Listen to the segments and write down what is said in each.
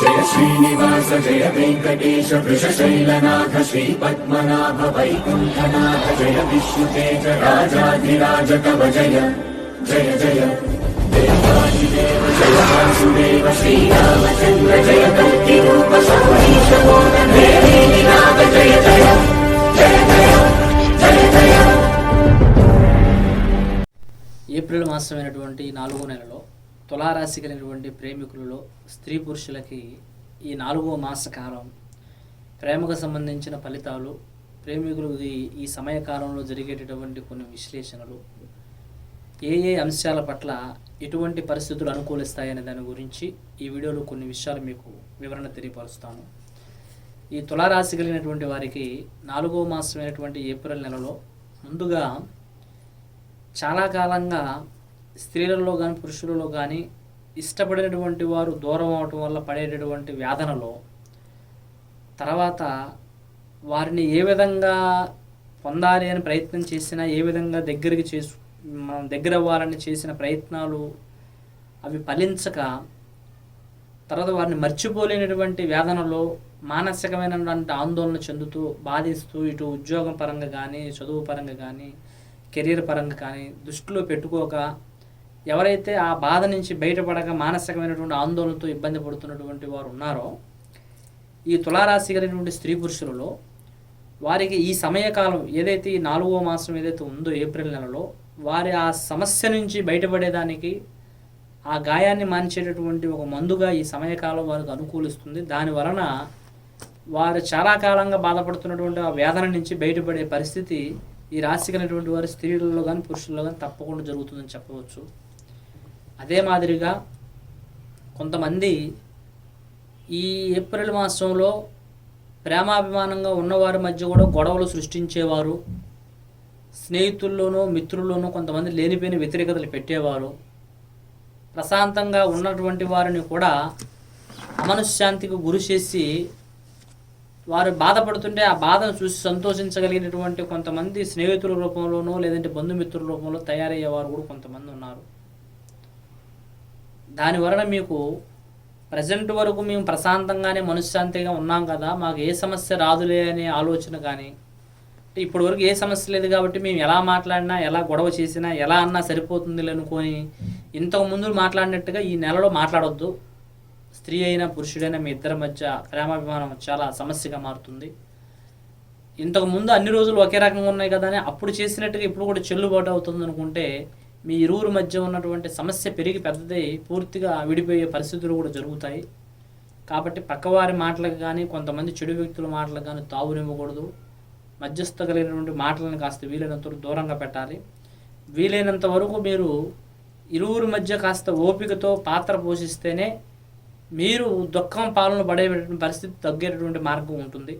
జయ శ్రీనివాస జయ వెంకటేశ వృషశైలనాథ శ్రీ పద్మనాభ వైకుంఠనాథ జయ విష్ణుతేజ రాజాధిరాజ కవ జయ జయ జయ. దేవాదిదేవ జయ వాసుదేవ శ్రీరామచంద్ర జయ కల్కి రూప సౌరీశ నాథ జయ జయ జయ జయ జయ జయ. ఏప్రిల్ మాసమైనటువంటి నాలుగో నెలలో తులారాశి కలిగినటువంటి ప్రేమికులలో స్త్రీ పురుషులకి ఈ నాలుగో మాసకాలం ప్రేమకు సంబంధించిన ఫలితాలు ప్రేమికులు ఈ- ఈ సమయకాలంలో జరిగేటటువంటి కొన్ని విశ్లేషణలు ఏ ఏ అంశాల పట్ల ఎటువంటి పరిస్థితులు అనుకూలిస్తాయనే దాని గురించి ఈ వీడియోలో కొన్ని విషయాలు మీకు వివరణ తెలియపరుస్తాను. ఈ తులారాశి కలిగినటువంటి వారికి నాలుగో మాసమైనటువంటి ఏప్రిల్ నెలలో ముందుగా చాలా కాలంగా స్త్రీలలో కానీ పురుషులలో కానీ ఇష్టపడేటువంటి వారు దూరం అవటం వల్ల పడేటటువంటి వేదనలో తర్వాత వారిని ఏ విధంగా పొందాలి అని ప్రయత్నం చేసినా ఏ విధంగా దగ్గరికి చేసు మనం దగ్గర అవ్వాలని చేసిన ప్రయత్నాలు అవి ఫలించక తర్వాత వారిని మర్చిపోలేనటువంటి వేదనలో మానసికమైనటువంటి ఆందోళన చెందుతూ బాధిస్తూ ఇటు ఉద్యోగం పరంగా కానీ చదువు పరంగా కానీ కెరీర్ పరంగా కానీ దృష్టిలో పెట్టుకోక ఎవరైతే ఆ బాధ నుంచి బయటపడక మానసికమైనటువంటి ఆందోళనతో ఇబ్బంది పడుతున్నటువంటి వారు ఉన్నారో ఈ తులారాశి కలిగినటువంటి స్త్రీ పురుషులలో వారికి ఈ సమయకాలం ఏదైతే ఈ నాలుగో మాసం ఏదైతే ఉందో ఏప్రిల్ నెలలో వారి ఆ సమస్య నుంచి బయటపడేదానికి ఆ గాయాన్ని మాన్చేటటువంటి ఒక మందుగా ఈ సమయకాలం వారికి అనుకూలిస్తుంది. దాని వలన వారు చాలా కాలంగా బాధపడుతున్నటువంటి ఆ వేదన నుంచి బయటపడే పరిస్థితి ఈ రాశి కలిగినటువంటి వారి స్త్రీలలో కానీ పురుషుల్లో కానీ తప్పకుండా జరుగుతుందని చెప్పవచ్చు. అదే మాదిరిగా కొంతమంది ఈ ఏప్రిల్ మాసంలో ప్రేమాభిమానంగా ఉన్నవారి మధ్య కూడా గొడవలు సృష్టించేవారు స్నేహితుల్లోనూ మిత్రుల్లోనూ కొంతమంది లేనిపోయిన వ్యతిరేకతలు పెట్టేవారు. ప్రశాంతంగా ఉన్నటువంటి వారిని కూడా అమనశ్శాంతికి గురి చేసి వారు బాధపడుతుంటే ఆ బాధను చూసి సంతోషించగలిగినటువంటి కొంతమంది స్నేహితుల రూపంలోనూ లేదంటే బంధుమిత్రుల రూపంలో తయారయ్యేవారు కూడా కొంతమంది ఉన్నారు. దాని వలన మీకు ప్రజెంట్ వరకు మేము ప్రశాంతంగానే మనశ్శాంతిగా ఉన్నాం కదా మాకు ఏ సమస్య రాదులే అనే ఆలోచన కానీ అంటే ఇప్పటి వరకు ఏ సమస్య లేదు కాబట్టి మేము ఎలా మాట్లాడినా ఎలా గొడవ చేసినా ఎలా అన్నా సరిపోతుంది అనుకొని ఇంతకు ముందు మాట్లాడినట్టుగా ఈ నెలలో మాట్లాడొద్దు. స్త్రీ అయినా పురుషుడైనా మీ ఇద్దరి మధ్య ప్రేమాభిమానం చాలా సమస్యగా మారుతుంది. ఇంతకు ముందు అన్ని రోజులు ఒకే రకంగా ఉన్నాయి కదా అని అప్పుడు చేసినట్టుగా ఇప్పుడు కూడా చెల్లుబాటు అవుతుంది అనుకుంటే మీ ఇరువురు మధ్య ఉన్నటువంటి సమస్య పెరిగి పెద్దదై పూర్తిగా విడిపోయే పరిస్థితులు కూడా జరుగుతాయి. కాబట్టి పక్కవారి మాటలకు కానీ కొంతమంది చెడు వ్యక్తుల మాటలకు కానీ తావునివ్వకూడదు. మధ్యస్థ కలిగినటువంటి మాటలను కాస్త వీలైనంత దూరంగా పెట్టాలి. వీలైనంత వరకు మీరు ఇరువురు మధ్య కాస్త ఓపికతో పాత్ర పోషిస్తేనే మీరు దుఃఖం పాలన పడేటువంటి పరిస్థితి తగ్గేటటువంటి మార్గం ఉంటుంది.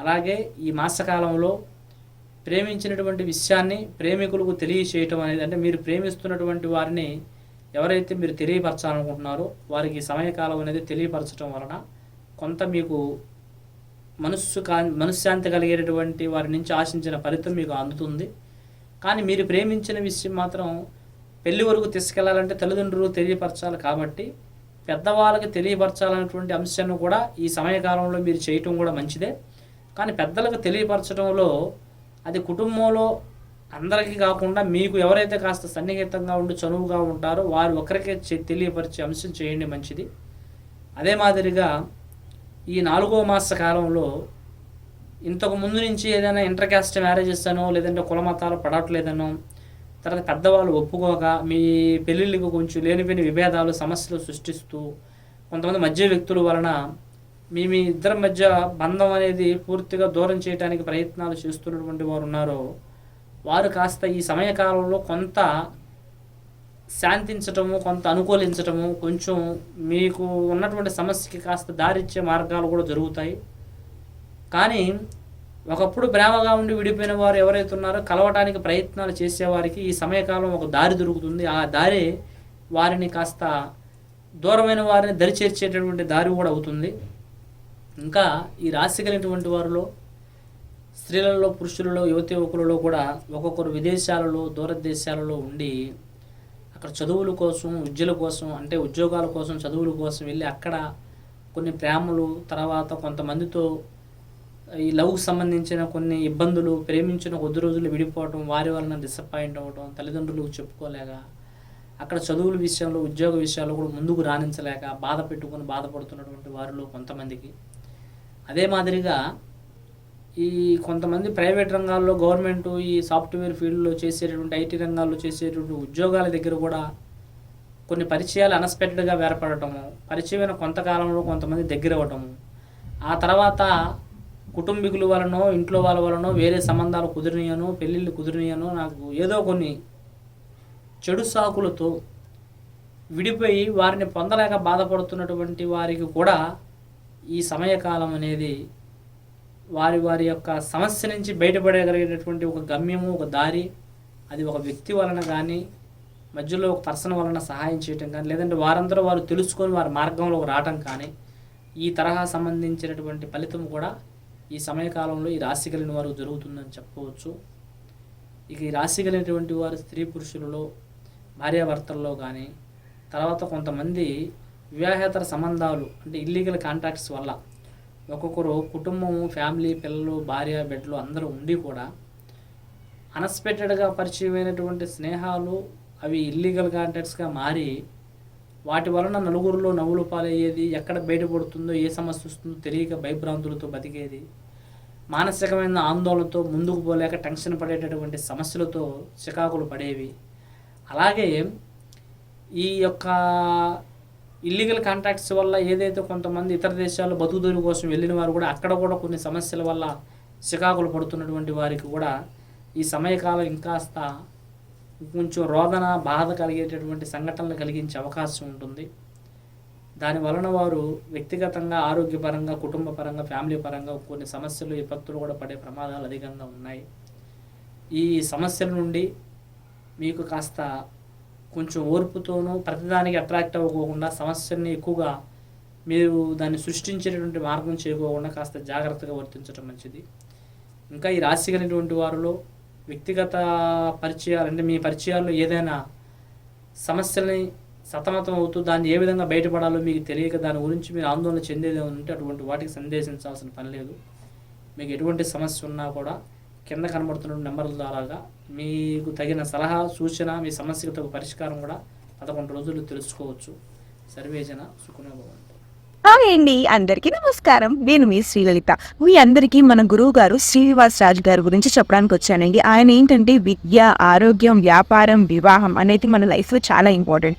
అలాగే ఈ మాసకాలంలో ప్రేమించినటువంటి విషయాన్ని ప్రేమికులకు తెలియచేయటం అనేది అంటే మీరు ప్రేమిస్తున్నటువంటి వారిని ఎవరైతే మీరు తెలియపరచాలనుకుంటున్నారో వారికి సమయకాలం అనేది తెలియపరచడం వలన కొంత మీకు మనస్సు కా మనశ్శాంతి కలిగేటటువంటి వారి నుంచి ఆశించిన ఫలితం మీకు అందుతుంది. కానీ మీరు ప్రేమించిన విషయం మాత్రం పెళ్ళి వరకు తీసుకెళ్ళాలంటే తల్లిదండ్రులు తెలియపరచాలి కాబట్టి పెద్దవాళ్ళకి తెలియపరచాలనేటువంటి అంశాన్ని కూడా ఈ సమయకాలంలో మీరు చేయటం కూడా మంచిదే. కానీ పెద్దలకు తెలియపరచడంలో అది కుటుంబంలో అందరికీ కాకుండా మీకు ఎవరైతే కాస్త సన్నిహితంగా ఉండి చనువుగా ఉంటారో వారు ఒకరికే తెలియపరిచే అంశం చేయండి మంచిది. అదే మాదిరిగా ఈ నాలుగో మాస కాలంలో ఇంతకు ముందు నుంచి ఏదైనా ఇంటర్ క్యాస్ట్ మ్యారేజెస్ అనో లేదంటే కులమతాలు పడట్లేదనో తర్వాత పెద్దవాళ్ళు ఒప్పుకోక మీ పెళ్ళిళ్ళకి కొంచెం లేనిపోయిన విభేదాలు సమస్యలు సృష్టిస్తూ కొంతమంది మధ్య వ్యక్తుల వలన మీ మీ ఇద్దరి మధ్య బంధం అనేది పూర్తిగా దూరం చేయడానికి ప్రయత్నాలు చేస్తున్నటువంటి వారు ఉన్నారో వారు కాస్త ఈ సమయకాలంలో కొంత శాంతించటము కొంత అనుకూలించటము కొంచెం మీకు ఉన్నటువంటి సమస్యకి కాస్త దారిచ్చే మార్గాలు కూడా జరుగుతాయి. కానీ ఒకప్పుడు ప్రేమగా ఉండి విడిపోయిన వారు ఎవరైతే ఉన్నారో కలవటానికి ప్రయత్నాలు చేసేవారికి ఈ సమయకాలం ఒక దారి దొరుకుతుంది. ఆ దారి వారిని కాస్త దూరమైన వారిని దరిచేర్చేటటువంటి దారి కూడా అవుతుంది. ఇంకా ఈ రాశి కలిగినటువంటి వారిలో స్త్రీలలో పురుషులలో యువతి యువకులలో కూడా ఒక్కొక్కరు విదేశాలలో దూరదేశాలలో ఉండి అక్కడ చదువుల కోసం విద్యల కోసం అంటే ఉద్యోగాల కోసం చదువుల కోసం వెళ్ళి అక్కడ కొన్ని ప్రేమలు తర్వాత కొంతమందితో ఈ లవ్కి సంబంధించిన కొన్ని ఇబ్బందులు ప్రేమించిన కొద్ది రోజులు విడిపోవటం వారి వలన డిసప్పాయింట్ అవ్వడం తల్లిదండ్రులకు చెప్పుకోలేక అక్కడ చదువుల విషయంలో ఉద్యోగ విషయాల్లో కూడా ముందుకు రాణించలేక బాధ పెట్టుకుని బాధపడుతున్నటువంటి వారిలో కొంతమందికి అదే మాదిరిగా ఈ కొంతమంది ప్రైవేట్ రంగాల్లో గవర్నమెంట్ ఈ సాఫ్ట్వేర్ ఫీల్డ్లో చేసేటటువంటి ఐటీ రంగాల్లో చేసేటువంటి ఉద్యోగాల దగ్గర కూడా కొన్ని పరిచయాలు అన్ఎక్స్పెక్టెడ్గా ఏర్పడటము పరిచయమైన కొంతకాలంలో కొంతమంది దగ్గర అవ్వటము ఆ తర్వాత కుటుంబీకుల వలనో ఇంట్లో వాళ్ళ వలనో వేరే సంబంధాలు కుదిరినాయనో పెళ్ళిళ్ళు కుదిరినాయనో నాకు ఏదో కొన్ని చెడు సాకులతో విడిపోయి వారిని పొందలేక బాధపడుతున్నటువంటి వారికి కూడా ఈ సమయకాలం అనేది వారి వారి యొక్క సమస్య నుంచి బయటపడగలిగేటటువంటి ఒక గమ్యము ఒక దారి అది ఒక వ్యక్తి వలన కానీ మధ్యలో ఒక పర్సన్ వలన సహాయం చేయటం కానీ లేదంటే వారందరూ వారు తెలుసుకొని వారి మార్గంలో రావటం కానీ ఈ తరహా సంబంధించినటువంటి ఫలితం కూడా ఈ సమయకాలంలో ఈ రాశి కలిగిన వారు జరుగుతుందని చెప్పవచ్చు. ఇక ఈ రాశి కలిగినటువంటి వారు స్త్రీ పురుషులలో భార్యాభర్తల్లో కానీ తర్వాత కొంతమంది వివాహేతర సంబంధాలు అంటే ఇల్లీగల్ కాంటాక్ట్స్ వల్ల ఒక్కొక్కరు కుటుంబము ఫ్యామిలీ పిల్లలు భార్య బిడ్డలు అందరూ ఉండి కూడా అన్ఎక్స్పెక్టెడ్గా పరిచయమైనటువంటి స్నేహాలు అవి ఇల్లీగల్ కాంటాక్ట్స్గా మారి వాటి వలన నలుగురిలో నవ్వులు పాలయ్యేది ఎక్కడ బయటపడుతుందో ఏ సమస్య వస్తుందో తెలియక భయభ్రాంతులతో బతికేది మానసికమైన ఆందోళనతో ముందుకు పోలేక టెన్షన్ పడేటటువంటి సమస్యలతో చికాకులు పడేవి. అలాగే ఈ యొక్క ఇల్లీగల్ కాంట్రాక్ట్స్ వల్ల ఏదైతే కొంతమంది ఇతర దేశాల్లో బతుకుదొరి కోసం వెళ్ళిన వారు కూడా అక్కడ కూడా కొన్ని సమస్యల వల్ల చికాకులు పడుతున్నటువంటి వారికి కూడా ఈ సమయకాలం ఇంకాస్త కొంచెం రోదన బాధ కలిగేటటువంటి సంఘటనలు కలిగించే అవకాశం ఉంటుంది. దాని వలన వారు వ్యక్తిగతంగా ఆరోగ్యపరంగా కుటుంబ పరంగా ఫ్యామిలీ పరంగా కొన్ని సమస్యలు విపత్తులు కూడా పడే ప్రమాదాలు అధికంగా ఉన్నాయి. ఈ సమస్యల నుండి మీకు కాస్త కొంచెం ఓర్పుతోనూ ప్రతిదానికి అట్రాక్ట్ అవ్వకోకుండా సమస్యల్ని ఎక్కువగా మీరు దాన్ని సృష్టించేటటువంటి మార్గం చేయకోకుండా కాస్త జాగ్రత్తగా వర్తించడం మంచిది. ఇంకా ఈ రాశి కలిగినటువంటి వారిలో వ్యక్తిగత పరిచయాలు అంటే మీ పరిచయాల్లో ఏదైనా సమస్యల్ని సతమతం అవుతూ దాన్ని ఏ విధంగా బయటపడాలో మీకు తెలియక దాని గురించి మీరు ఆందోళన చెందేది ఉంటే అటువంటి వాటికి సందేశించాల్సిన పని లేదు. మీకు ఎటువంటి సమస్య ఉన్నా కూడా కింద కనబడుతున్న నెంబర్ల ద్వారాగా మీకు తగిన సలహా సూచన మీ సమస్యకు తగు పరిష్కారం కూడా పదకొండు రోజులు తెలుసుకోవచ్చు. సర్వేజన సుఖనోభవంతు హాయ్ అండి అందరికీ నమస్కారం. నేను మీ శ్రీలలిత. మీ అందరికీ మన గురువు గారు శ్రీనివాస్ రాజు గారి గురించి చెప్పడానికి వచ్చానండి. ఆయన ఏంటంటే విద్య ఆరోగ్యం వ్యాపారం వివాహం అనేది మన లైఫ్లో చాలా ఇంపార్టెంట్.